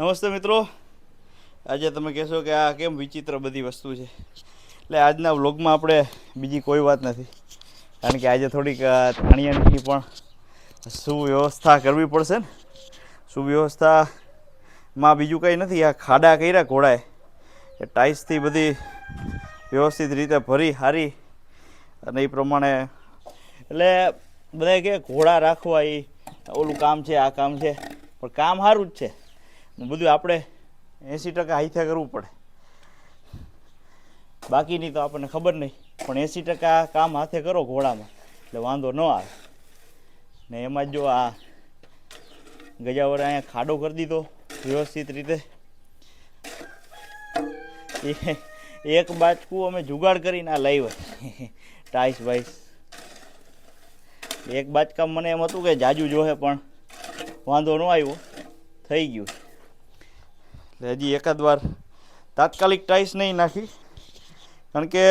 નમસ્તે મિત્રો. આજે તમે કહેશો કે આ કેમ વિચિત્ર બધી વસ્તુ છે? એટલે આજના વ્લોગમાં આપણે બીજી કોઈ વાત નથી. કારણ કે આજે થોડીક તાણિયાની પણ સુવ્યવસ્થા કરવી પડશે ને. સુવ્યવસ્થામાં બીજું કંઈ નથી. આ ખાડા કર્યા ઘોડાએ. એ ટાઇલ્સથી બધી વ્યવસ્થિત રીતે ભરી, હારી અને એ પ્રમાણે એટલે બધા કે ઘોડા રાખવા એ ઓલું કામ છે, આ કામ છે. પણ કામ સારું જ છે. બધું આપણે એંસી ટકા હાઈથે કરવું પડે. બાકીની તો આપણને ખબર નહીં, પણ એંસી ટકા કામ હાથે કરો ઘોડામાં, એટલે વાંધો ન આવે. ને એમાં જ આ ગજાવરે અહીંયા ખાડો કરી દીધો, વ્યવસ્થિત રીતે. એક બાચકું અમે જુગાડ કરીને આ લાવ્યા. ટાઈસ વાઈસ. એક બાચકા મને એમ હતું કે જાજુ જોહે, પણ વાંધો ન આવ્યો. થઈ ગયું. હજી એકાદ વાર તાત્કાલિક ટાઈસ નહીં નાખી. કારણ કે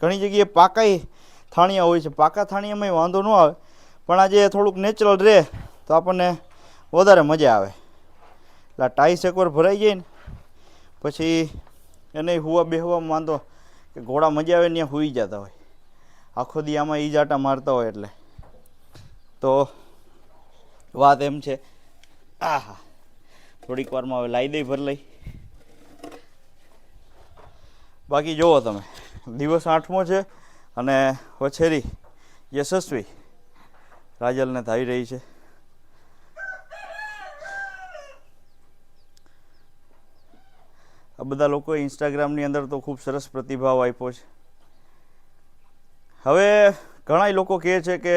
ઘણી જગ્યાએ પાકાઈ થાણિયા હોય છે. પાકા થાણિયામાં વાંધો ન આવે. પણ આજે થોડુંક નેચરલ રહે તો આપણને વધારે મજા આવે. એટલે ટાઈસ એકવાર ભરાઈ જાય ને, પછી એને હુવા બેહવામાં વાંધો કે ઘોડા મજા આવે ત્યાં હુઈ જતા હોય. આખો દી આમાં ઈ જાટા મારતા હોય એટલે. તો વાત એમ છે. આહા. થોડીક વારમાં હવે લાવી દઈ ભર બાકી જુઓ તમે. દિવસ આઠમો છે અને વછેરી યશસ્વી રાજલને ધાવી રહી છે. આ બધા લોકોએ ઇન્સ્ટાગ્રામની અંદર તો ખૂબ સરસ પ્રતિભાવ આપ્યો છે. હવે ઘણા લોકો કહે છે કે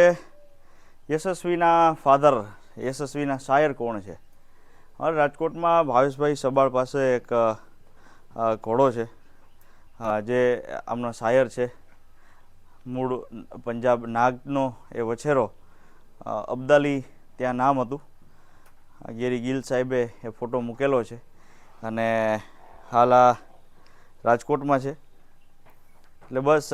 યશસ્વીના ફાધર યશસ્વીના શાયર કોણ છે? રાજકોટમાં ભાવેશભાઈ સબાળ પાસે એક ઘોડો છે. જે આમનો શાયર છે. મૂળ પંજાબ નાગનો એ વછેરો. અબ્દાલી ત્યાં નામ હતું. ગેરી ગિલ સાહેબે એ ફોટો મૂકેલો છે. અને હાલ આ રાજકોટમાં છે. એટલે બસ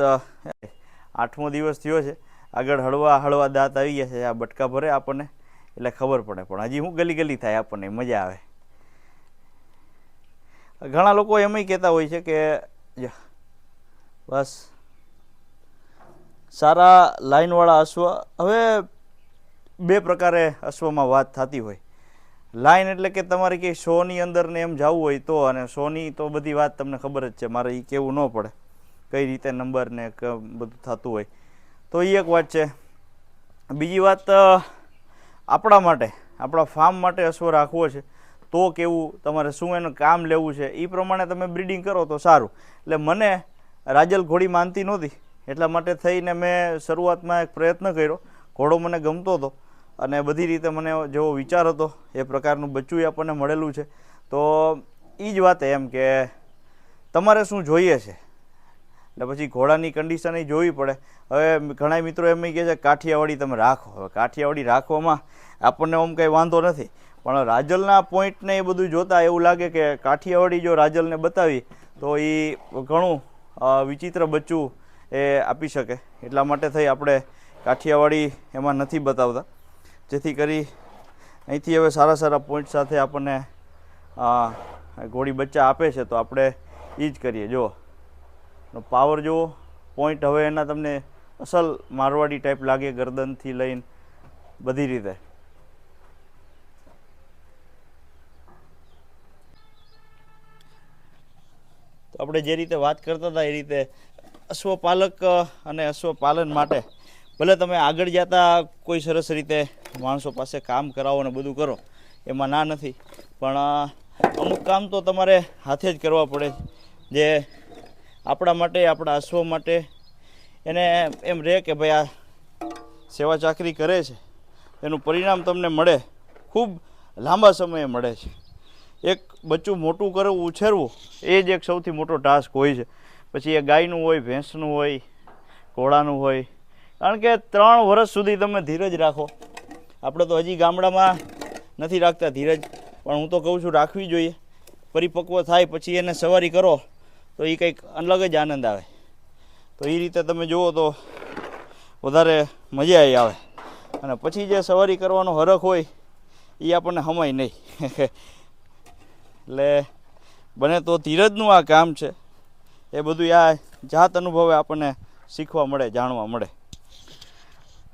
આઠમો દિવસ થયો છે. આગળ હળવા હળવા દાંત આવી ગયા છે. આ બટકા ભરે આપણને. એટલે ખબર પડે. પણ હજી હું ગલી ગલી થાય, આપણને મજા આવે. ઘણા લોકો એમય કહેતા હોય છે કે બસ. સારા લાઇનવાળા અશ્વ. હવે બે પ્રકારે અશ્વમાં વાત થતી હોય. લાઈન એટલે કે તમારે કે શોની અંદર ને એમ જવું હોય તો, અને શોની તો બધી વાત તમને ખબર જ છે, મારે એ કહેવું ન પડે. કઈ રીતે નંબર ને બધું થતું હોય. તો એ એક વાત છે. બીજી વાત આપણા માટે, આપણા ફાર્મ માટે અશ્વ રાખવો છે. તો કેવું તમારે શું એનું કામ લેવું છે? એ પ્રમાણે તમે બ્રીડિંગ કરો તો સારું. એટલે મને રાજલ ઘોડી માનતી નહોતી. એટલા માટે થઈને મેં શરૂઆતમાં એક પ્રયત્ન કર્યો. ઘોડો મને ગમતો હતો અને બધી રીતે મને જેવો વિચાર હતો, એ પ્રકારનું બચ્ચું આપણને મળેલું છે. તો એ જ વાત એમ કે તમારે શું જોઈએ છે? એટલે પછી ઘોડાની કન્ડિશન એ જોવી પડે. હવે ઘણા મિત્રો એમ કહે છે, કાઠિયાવાડી તમે રાખો. હવે કાઠિયાવાડી રાખવામાં આપણને આમ કંઈ વાંધો નથી. પણ રાજલના પોઈન્ટને એ બધું જોતાં એવું લાગે કે કાઠિયાવાડી જો રાજલને બતાવી, તો એ ઘણું વિચિત્ર બચ્ચું એ આપી શકે. એટલા માટે થઈ આપણે કાઠિયાવાડી એમાં નથી બતાવતા. જેથી કરી અહીંથી હવે સારા સારા પોઈન્ટ સાથે આપણને ઘોડી બચ્ચા આપે છે, તો આપણે એ જ કરીએ. જુઓ. નો પાવર જુઓ. પોઈન્ટ હવે એના તમને અસલ મારવાડી ટાઈપ લાગે ગરદનથી લઈને બધી રીતે. તો આપણે જે રીતે વાત કરતા હતા એ રીતે અશ્વપાલક અને અશ્વપાલન માટે ભલે તમે આગળ જતા કોઈ સરસ રીતે માણસો પાસે કામ કરાવો ને બધું કરો, એમાં ના નથી. પણ અમુક કામ તો તમારે હાથે જ કરવા પડે. જે આપણા માટે, આપણા અશ્વ માટે. એને એમ રહે કે ભાઈ આ સેવા ચાકરી કરે છે. એનું પરિણામ તમને મળે. ખૂબ લાંબા સમયે મળે છે. એક બચ્ચું મોટું કરવું, ઉછેરવું, એ જ એક સૌથી મોટો ટાસ્ક હોય છે. પછી એ ગાયનું હોય, ભેંસનું હોય, ઘોડાનું હોય. કારણ કે ત્રણ વર્ષ સુધી તમે ધીરજ રાખો. આપણે તો હજી ગામડામાં નથી રાખતા ધીરજ. પણ હું તો કહું છું રાખવી જોઈએ. પરિપક્વ થાય, પછી એને સવારી કરો. તો એ કંઈક અલગ જ આનંદ આવે. તો એ રીતે તમે જુઓ તો વધારે મજા આવી. અને પછી જે સવારી કરવાનો હરખ હોય એ આપણને હમાય નહીં એટલે બને તો ધીરજનું આ કામ છે. એ બધું આ જાત અનુભવે આપણને શીખવા મળે, જાણવા મળે.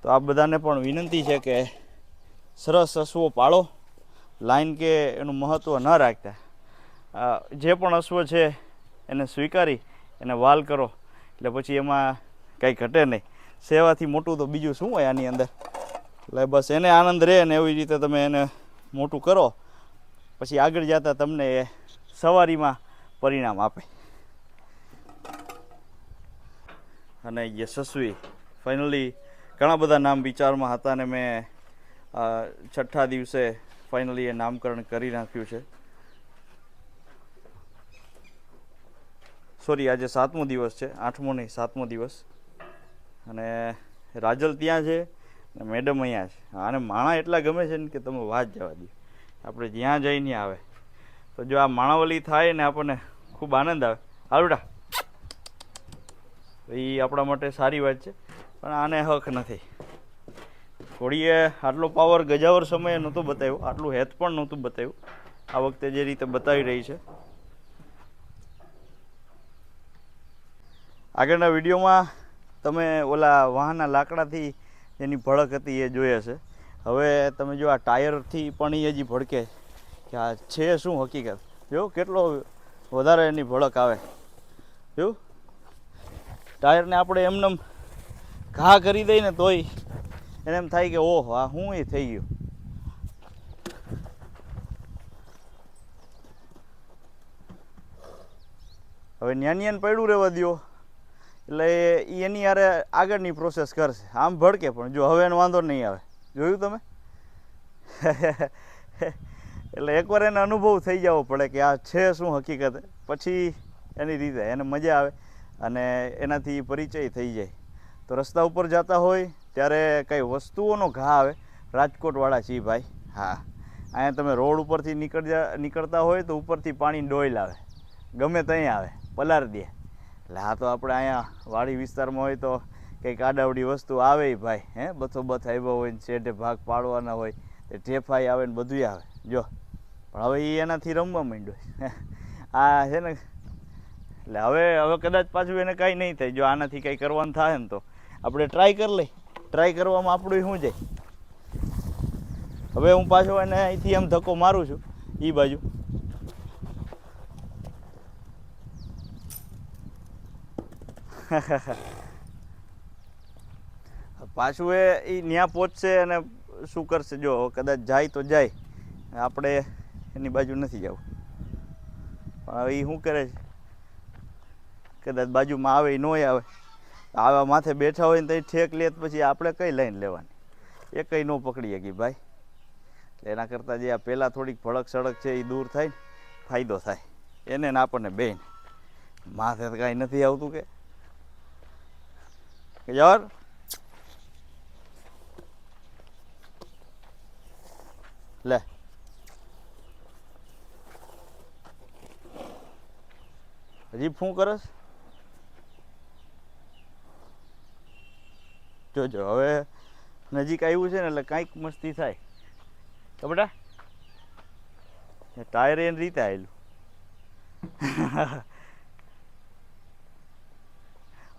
તો આ બધાને પણ વિનંતી છે કે સરસ અશ્વો પાળો, લાઈન કે એનું મહત્ત્વ ન રાખતા. જે પણ અશ્વ છે એને સ્વીકારી, એને વાલ કરો. એટલે પછી એમાં કંઈ ઘટે નહીં. સેવાથી મોટું તો બીજું શું હોય આની અંદર? એટલે બસ એને આનંદ રહે ને એવી રીતે તમે એને મોટું કરો. પછી આગળ જતાં તમને એ સવારીમાં પરિણામ આપે. અને યશસ્વી. ફાઇનલી ઘણા બધા નામ વિચારમાં હતા ને મેં છઠ્ઠા દિવસે ફાઇનલી એ નામકરણ કરી નાખ્યું છે. સોરી, આજે સાતમો દિવસ છે, આઠમો નહીં, સાતમો દિવસ. અને રાજલ ત્યાં છે ને મેડમ અહીંયા છે. આને માણા એટલા ગમે છે ને કે તમે વાત જવા દો. આપણે જ્યાં જઈ ત્યાં આવે. તો જો આ માણાવલી થાય ને આપણને ખૂબ આનંદ આવે. હાલુડા એ આપણા માટે સારી વાત છે, પણ આને હક નથી. ઘોડીએ આટલો પાવર ગજાવર સમયે નહોતો બતાવ્યો, આટલું હેત પણ નહોતું બતાવ્યું. આ વખતે જે રીતે બતાવી રહી છે આગળના વિડીયોમાં તમે ઓલા વાહનના લાકડાથી એની ભડક હતી એ જોઈ હશે હવે તમે જો આ ટાયરથી પણ એ હજી ભડકે કે આ છે શું હકીકત? જો કેટલો વધારે એની ભડક આવે. જો. ટાયરને આપણે એમનેમ ઘા કરી દઈએ ને તોય એને એમ થાય કે ઓહો, આ હું એ થઈ ગયું. હવે ન્યાનિયાને પડ્યું રહેવા દ્યો. એટલે એની યારે આગળની પ્રોસેસ કરશે. આમ ભડકે પણ, જો હવે એનો વાંધો નહીં આવે. જોયું તમે? એટલે એકવાર એને અનુભવ થઈ જવો પડે કે આ છે શું હકીકત? પછી એની રીતે, એને મજા આવે અને એનાથી પરિચય થઈ જાય. તો રસ્તા ઉપર જતા હોય, ત્યારે કઈ વસ્તુઓનો ઘા આવે. રાજકોટવાળા છીએ ભાઈ. હા. અહીંયા તમે રોડ ઉપરથી નીકળ નીકળતા હોય તો ઉપરથી પાણી ડોઈલ આવે. ગમે ત્યાં આવે. પલાર દે. એટલે આ તો આપણે અહીંયા વાડી વિસ્તારમાં હોય તો કંઈક આડાવડી વસ્તુ આવે ભાઈ, હે? બથો બથ આવ્યો હોય ને શેઢે ભાગ પાડવાના હોય, તે ઠેફાઈ આવે ને બધુંય આવે. જો, પણ હવે એ એનાથી રમવા માંડ્યો આ છે ને, એટલે હવે હવે કદાચ પાછું એને કાંઈ નહીં થાય. જો આનાથી કંઈ કરવાનું થાય ને તો આપણે ટ્રાય કરી લઈ ટ્રાય કરવામાં આપણું શું જાય? હવે હું પાછો એને અહીંથી એમ ધક્કો મારું છું એ બાજુ. પાછું એ એ ન્યા પહોંચશે અને શું કરશે? જો કદાચ જાય તો જાય. આપણે એની બાજુ નથી જવું. પણ એ શું કરે છે? કદાચ બાજુમાં આવે ન આવે. આવા માથે બેઠા હોય ને તો ઠેક લે પછી આપણે કઈ લાઈન લેવાની? એ કંઈ ન પકડી શકી ભાઈ. એના કરતાં જે આ પહેલાં થોડીક ભડક સડક છે એ દૂર થાય ને, ફાયદો થાય. એને ને આપણને બેન માથે તો કાંઈ નથી આવતું કે. યાર લે હજી શું કરસ? જોજો, હવે નજીક આવ્યું છે ને, એટલે કાંઈક મસ્તી થાય. તો બેટા? ટાયર એની રીતે આવેલું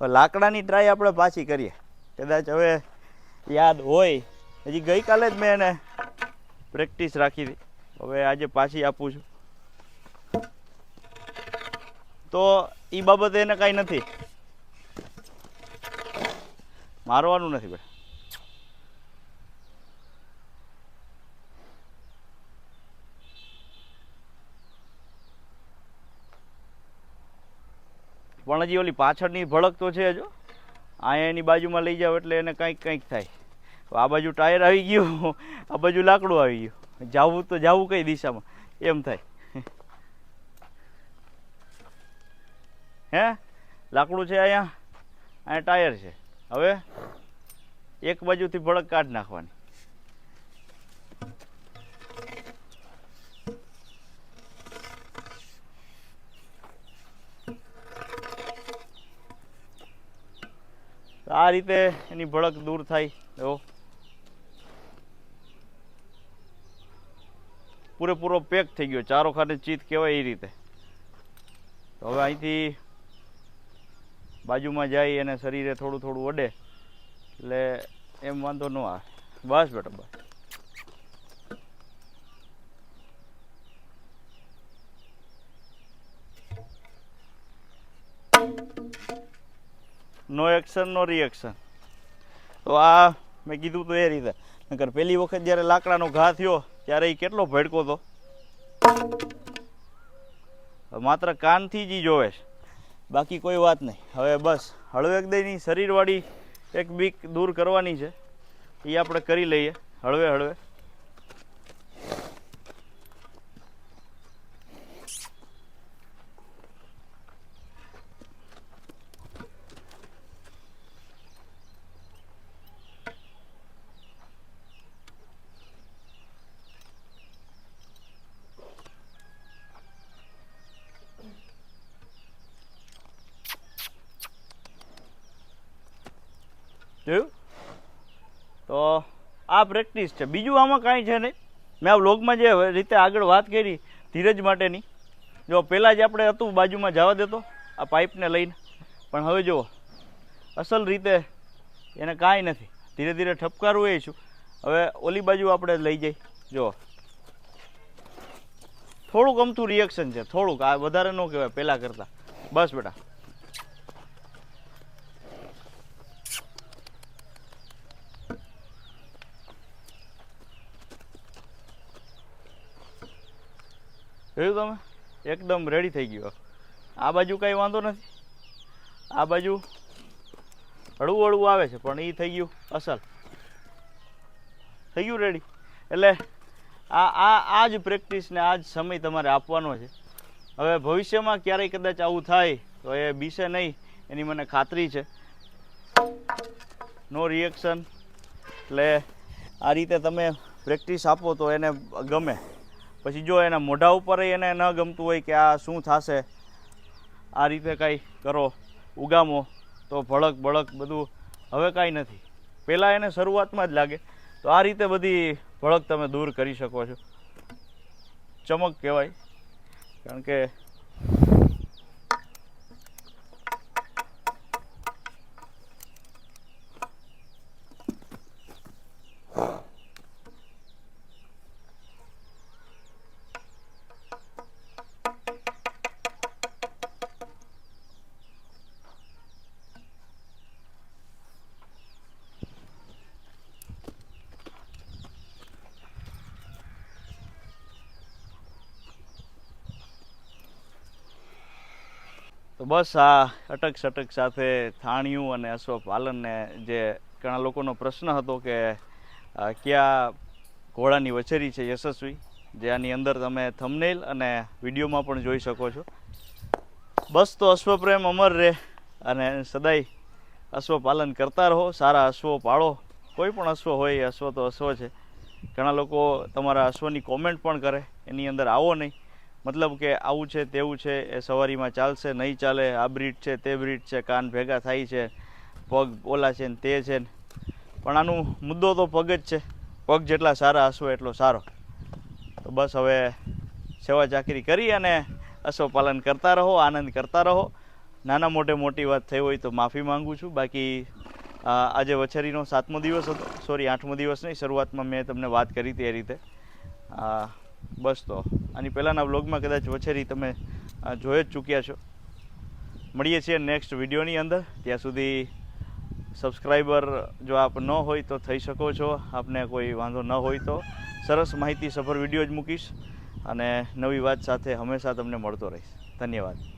લાકડાની ટ્રાય આપણે પાછી કરીએ. કદાચ હવે યાદ હોય. હજી ગઈકાલે જ મેં એને પ્રેક્ટિસ રાખી હતી. હવે આજે પાછી આપું છું. તો એ બાબતે એને કાંઈ નથી. મારવાનું નથી બેટા પણ હજી ઓલી પાછળની ભડક તો છે જો અહીંયા એની બાજુમાં લઈ જાવ એટલે એને કંઈક કંઈક થાય. આ બાજુ ટાયર આવી ગયું, આ બાજુ લાકડું આવી ગયું. જાવું તો જાવું કઈ દિશામાં, એમ થાય. હે? લાકડું છે અહીંયા? અહીંયા ટાયર છે. હવે એક બાજુથી ભડક કાઢી નાખવાની. આ રીતે એની ભડક દૂર થાય. એવો પૂરેપૂરો પેક થઈ ગયો. ચારો ખાને ચીત કહેવાય એ રીતે. તો હવે અહીંથી બાજુમાં જાય અને શરીરે થોડું થોડું વડે. એટલે એમ વાંધો ન આવે. બસ બેટા, બસ. નો એક્શન નો રિએક્શન તો આ મેં કીધું તો એ રીતે. નકર પહેલી વખત જ્યારે લાકડાનો ઘા થયો, ત્યારે એ કેટલો ભડકો હતો. માત્ર કાનથી જ જોવે છે. બાકી કોઈ વાત નહીં. હવે બસ હળવેક દઈની શરીરવાળી એક બીક દૂર કરવાની છે. એ આપણે કરી લઈએ, હળવે હળવે જોયું તો આ પ્રેક્ટિસ છે. બીજું આમાં કાંઈ છે નહીં. મેં આ વ્લોગમાં જે રીતે આગળ વાત કરી, ધીરજ માટેની. જો પહેલાં જ આપણે હતું, બાજુમાં જવા દેતો, આ પાઇપને લઈને. પણ હવે જુઓ, અસલ રીતે એને કાંઈ નથી. ધીરે ધીરે ઠપકારું એ છું. હવે ઓલી બાજુ આપણે લઈ જઈ. જુઓ. થોડુંક અમથું રિએક્શન છે. થોડુંક. આ વધારે ન કહેવાય, પહેલાં કરતાં. બસ બેટા. જોયું તમે? એકદમ રેડી થઈ ગયો. આ બાજુ કાંઈ વાંધો નથી. આ બાજુ હળવું હળવું આવે છે, પણ એ થઈ ગયું અસલ. થઈ ગયું રેડી એટલે આ આ આ જ પ્રેક્ટિસને આ જ સમય તમારે આપવાનો છે. હવે ભવિષ્યમાં ક્યારેય કદાચ આવું થાય, તો એ બીસે નહીં, એની મને ખાતરી છે. નો રિએક્શન એટલે આ રીતે તમે પ્રેક્ટિસ આપો તો એને ગમે. પછી જો એના મોઢા ઉપર એને ન ગમતું હોય કે આ શું થશે, આ રીતે કાંઈ કરો, ઉગામો, તો ભળક ભળક બધું હવે કાંઈ નથી. પહેલાં એને શરૂઆતમાં જ લાગે. તો આ રીતે બધી ભળક તમે દૂર કરી શકો છો. ચમક કહેવાય. કારણ કે તો બસ આ અટક સટક સાથે થાણિયું અને અશ્વપાલનને જે ઘણા લોકોનો પ્રશ્ન હતો કે કયા ઘોડાની વછેરી છે યશસ્વી, જે આની અંદર તમે થમનેલ અને વિડીયોમાં પણ જોઈ શકો છો. બસ તો અશ્વપ્રેમ અમર રહે અને સદાય અશ્વપાલન કરતા રહો, સારા અશ્વો પાળો. કોઈ પણ અશ્વ હોય એ અશ્વ તો અશ્વ છે. ઘણા લોકો તમારા અશ્વની કોમેન્ટ પણ કરે, એની અંદર આવો નહીં. મતલબ કે આવું છે તેવું છે એ સવારીમાં ચાલશે નહીં ચાલે આ બ્રીડ છે તે બ્રીડ છે કાન ભેગા થાય છે પગ ઓલા છે ને તે છે ને. પણ આનું મુદ્દો તો પગ જ છે. પગ જેટલા સારા હશો એટલો સારો. તો બસ હવે સેવા ચાકરી કરી અને અશ્વપાલન કરતા રહો આનંદ કરતા રહો. નાના મોટે મોટી વાત થઈ હોય તો માફી માંગુ છું. બાકી આજે વછેરીનો સાતમો દિવસ હતો. સોરી આઠમો દિવસ નહીં શરૂઆતમાં મેં તમને વાત કરી એ રીતે. અ, બસ તો. આની પહેલાંના વ્લોગમાં કદાચ વછેરી તમે જોઈ જ ચૂક્યા છો. મળીએ છીએ નેક્સ્ટ વિડીયોની અંદર. ત્યાં સુધી સબસ્ક્રાઈબર જો આપ ન હોય તો થઈ શકો છો. આપને કોઈ વાંધો ન હોય તો. સરસ માહિતી સફર વીડિયો જ મૂકીશ. અને નવી વાત સાથે હંમેશા તમને મળતો રહીશ. ધન્યવાદ.